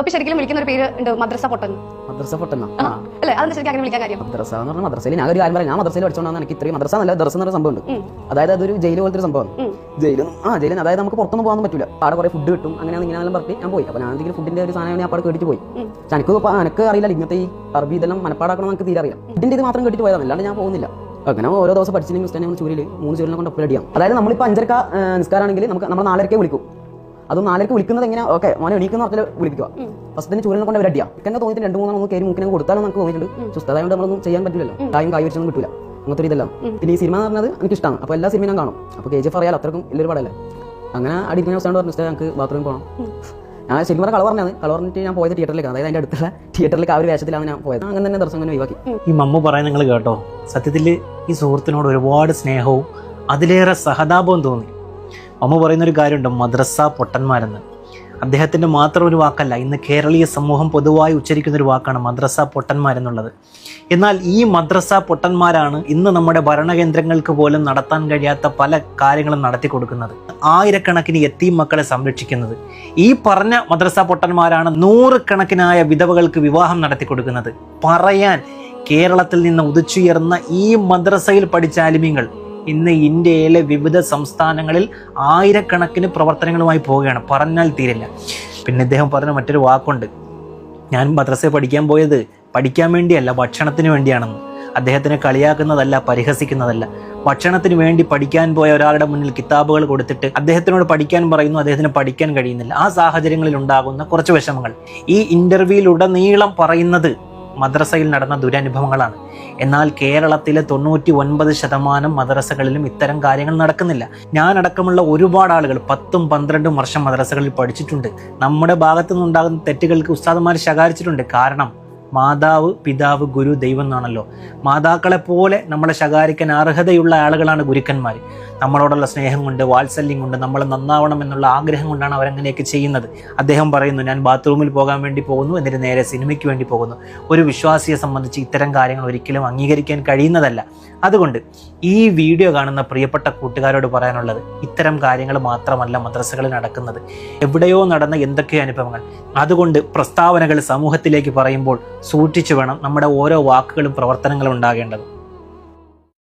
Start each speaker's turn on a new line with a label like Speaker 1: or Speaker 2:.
Speaker 1: തൊപ്പി ശരിക്കും വിളിക്കുന്ന ഒരു പേര് ഉണ്ട് മദ്രസ പൊട്ടൻ.
Speaker 2: മദ്രസ
Speaker 1: പൊട്ടൻ അല്ലേ? അതെന്താ ശരിക്കും അങ്ങനെ വിളിക്കാൻ കാര്യം?
Speaker 2: മദ്രസ എന്ന് പറഞ്ഞാൽ മദ്രസയിൽ ഞാൻ ഒരു കാര്യം പറയാം. ഞാൻ മദ്രസയിൽ പഠിച്ചോണ്ടാണ് എനിക്ക് ഇത്രയും മദ്രസ നല്ല ദർശനം എന്നൊരു സംഭവം ഉണ്ട്. അതായത് അതൊരു ജയിൽ പോലത്തെ ഒരു സംഭവമാണ്. ജയിലും ആ ജയിലും അതായത് നമുക്ക് പുറത്തൊന്നും പോകാൻ പറ്റില്ല അവിടെ കുറെ ഫുഡ് കിട്ടും. അങ്ങനെ ഇങ്ങനെ പറഞ്ഞ് ഞാൻ പോയി. അപ്പോൾ ഞാൻ എന്തെങ്കിലും ഫുഡിന്റെ ഒരു സാധനം അപ്പോൾ കേട്ടിട്ട് പോയി. പക്ഷെ എനിക്ക് എനിക്ക് അറിയില്ല ഇങ്ങനത്തെ ഈ അറബി ഇതെല്ലാം മനപ്പാടാക്കണം നമുക്ക് തീരെ അറിയാം ഫുഡിന്റെ ഇത് മാത്രം കേട്ടിട്ട് പോയതാണ്. അല്ലാണ്ട് ഞാൻ പോകുന്നില്ല. അങ്ങനെ ഓരോ ദിവസം പഠിച്ചില്ലെങ്കിൽ ക്രിസ്ത്യാനി ചൂരിൽ മൂന്ന് ചൂരിനെ കൊണ്ട് ഒപ്പിലടിയാം അതായത് നമ്മളിപ്പോൾ അഞ്ചരക്ക നിസ്കാരാണെങ്കിൽ നമുക്ക് നമ്മൾ നാലരക്കേ വിളിക്കും. അതും നാലരക്ക് വിളിക്കുന്നത് എങ്ങനെ ഓക്കെ മോനെ എണീക്കുന്ന അർത്ഥത്തിൽ വിളിക്കുക ഫസ്റ്റ് തന്നെ ചൂരിനെ കൊണ്ട് അവർ അടിയാം എന്നെ തോന്നിയിട്ട് രണ്ട് മൂന്നും ഒന്ന് കയറി മൂക്കിനെ കൊടുത്താലും നമുക്ക് തോന്നിയിട്ടുണ്ട്. ചുസ്തതായതുകൊണ്ട് നമ്മളൊന്നും ചെയ്യാൻ പറ്റില്ലല്ലോ. ടൈം കൈ വെച്ചൊന്നും കിട്ടില്ല അങ്ങനത്തെ ഒരു ഇതെല്ലാം പിന്നെ ഈ സിനിമ എന്ന് പറഞ്ഞത് എനിക്ക് ഇഷ്ടമാണ് അപ്പോൾ എല്ലാ സിനിമയും ഞാൻ കാണും. അപ്പോൾ കെ ജി എഫ് അറിയാൽ അത്രക്കും വലിയൊരു പടമല്ലേ? അങ്ങനെ അടിക്കുന്ന അവസ്ഥ പറഞ്ഞു ഞങ്ങൾക്ക് ബാത്റൂമിൽ പോകണം ഞാൻ ശരിക്കും കളർ പറഞ്ഞത് കളർ പറഞ്ഞിട്ട് ഞാൻ പോയത് തിയേറ്ററിലേക്ക് അതായത് അതിന്റെ അടുത്തുള്ള തിയേറ്ററിലേക്ക് ആ ഒരു വേഷത്തിലാണ് ഞാൻ പോയത്. അങ്ങനെ തന്നെ ദർശനം അങ്ങനെ ഒഴിവാക്കി.
Speaker 3: ഈ മമ്മ പറയാൻ നിങ്ങൾ കേട്ടോ സത്യത്തിൽ ഈ സുഹൃത്തിനോട് ഒരുപാട് സ്നേഹവും അതിലേറെ സഹതാപവും തോന്നി. മമ്മു പറയുന്ന ഒരു കാര്യമുണ്ട് മദ്രസ പൊട്ടന്മാരെന്ന്. അദ്ദേഹത്തിന്റെ മാത്രം ഒരു വാക്കല്ല ഇന്ന് കേരളീയ സമൂഹം പൊതുവായി ഉച്ചരിക്കുന്ന ഒരു വാക്കാണ് മദ്രസ പൊട്ടന്മാരെന്നുള്ളത്. എന്നാൽ ഈ മദ്രസ പൊട്ടന്മാരാണ് ഇന്ന് നമ്മുടെ ഭരണകേന്ദ്രങ്ങൾക്ക് പോലും നടത്താൻ കഴിയാത്ത പല കാര്യങ്ങളും നടത്തി കൊടുക്കുന്നത്. ആയിരക്കണക്കിന് എത്തീം മക്കളെ സംരക്ഷിക്കുന്നത്. ഈ പറഞ്ഞ മദ്രസ പൊട്ടന്മാരാണ് നൂറുകണക്കിനായ വിധവകൾക്ക് വിവാഹം നടത്തി കൊടുക്കുന്നത്. പറയാൻ കേരളത്തിൽ നിന്ന് ഉദിച്ചുയർന്ന ഈ മദ്രസയിൽ പഠിച്ച ആലിമ്യങ്ങൾ ഇന്ന് ഇന്ത്യയിലെ വിവിധ സംസ്ഥാനങ്ങളിൽ ആയിരക്കണക്കിന് പ്രവർത്തനങ്ങളുമായി പോവുകയാണ്. പറഞ്ഞാൽ തീരില്ല. പിന്നെ ഇദ്ദേഹം പറഞ്ഞ മറ്റൊരു വാക്കുണ്ട്. ഞാൻ മദ്രസയിൽ പഠിക്കാൻ പോയത് പഠിക്കാൻ വേണ്ടിയല്ല ഭക്ഷണത്തിന് വേണ്ടിയാണെന്ന്. അദ്ദേഹത്തിനെ കളിയാക്കുന്നതല്ല പരിഹസിക്കുന്നതല്ല. ഭക്ഷണത്തിന് വേണ്ടി പഠിക്കാൻ പോയ ഒരാളുടെ മുന്നിൽ കിതാബുകൾ കൊടുത്തിട്ട് അദ്ദേഹത്തിനോട് പഠിക്കാൻ പറയുന്നു അദ്ദേഹത്തിന് പഠിക്കാൻ കഴിയുന്നില്ല. ആ സാഹചര്യങ്ങളിൽ ഉണ്ടാകുന്ന കുറച്ച് വിഷമങ്ങൾ. ഈ ഇന്റർവ്യൂയിലുടനീളം പറയുന്നത് മദ്രസയിൽ നടന്ന ദുരനുഭവങ്ങളാണ്. എന്നാൽ കേരളത്തിലെ തൊണ്ണൂറ്റി ഒൻപത് ശതമാനം മദ്രസകളിലും ഇത്തരം കാര്യങ്ങൾ നടക്കുന്നില്ല. ഞാൻ അടക്കമുള്ള ഒരുപാട് ആളുകൾ പത്തും പന്ത്രണ്ടും വർഷം മദ്രസകളിൽ പഠിച്ചിട്ടുണ്ട്. നമ്മുടെ ഭാഗത്തു നിന്നുണ്ടാകുന്ന തെറ്റുകൾക്ക് ഉസ്താദന്മാർ ശകാരിച്ചിട്ടുണ്ട്. കാരണം മാതാവ് പിതാവ് ഗുരു ദൈവം എന്നാണല്ലോ. മാതാക്കളെ പോലെ നമ്മളെ ശകാരിക്കാൻ അർഹതയുള്ള ആളുകളാണ് ഗുരുക്കന്മാർ. നമ്മളോടുള്ള സ്നേഹം കൊണ്ട് വാത്സല്യം കൊണ്ട് നമ്മൾ നന്നാവണം എന്നുള്ള ആഗ്രഹം കൊണ്ടാണ് അവരങ്ങനെയൊക്കെ ചെയ്യുന്നത്. അദ്ദേഹം പറയുന്നു ഞാൻ ബാത്റൂമിൽ പോകാൻ വേണ്ടി പോകുന്നു എന്നിട്ട് നേരെ സിനിമയ്ക്ക് വേണ്ടി പോകുന്നു. ഒരു വിശ്വാസിയെ സംബന്ധിച്ച് ഇത്തരം കാര്യങ്ങൾ ഒരിക്കലും അംഗീകരിക്കാൻ കഴിയുന്നതല്ല. അതുകൊണ്ട് ഈ വീഡിയോ കാണുന്ന പ്രിയപ്പെട്ട കൂട്ടുകാരോട് പറയാനുള്ളത് ഇത്തരം കാര്യങ്ങൾ മാത്രമല്ല മദ്രസകളിൽ നടക്കുന്നത്. എവിടെയോ നടന്ന എന്തൊക്കെയോ അനുഭവങ്ങൾ. അതുകൊണ്ട് പ്രസ്താവനകൾ സമൂഹത്തിലേക്ക് പറയുമ്പോൾ സൂക്ഷിച്ചു വേണം നമ്മുടെ ഓരോ വാക്കുകളും പ്രവർത്തനങ്ങളും ഉണ്ടാകേണ്ടത്.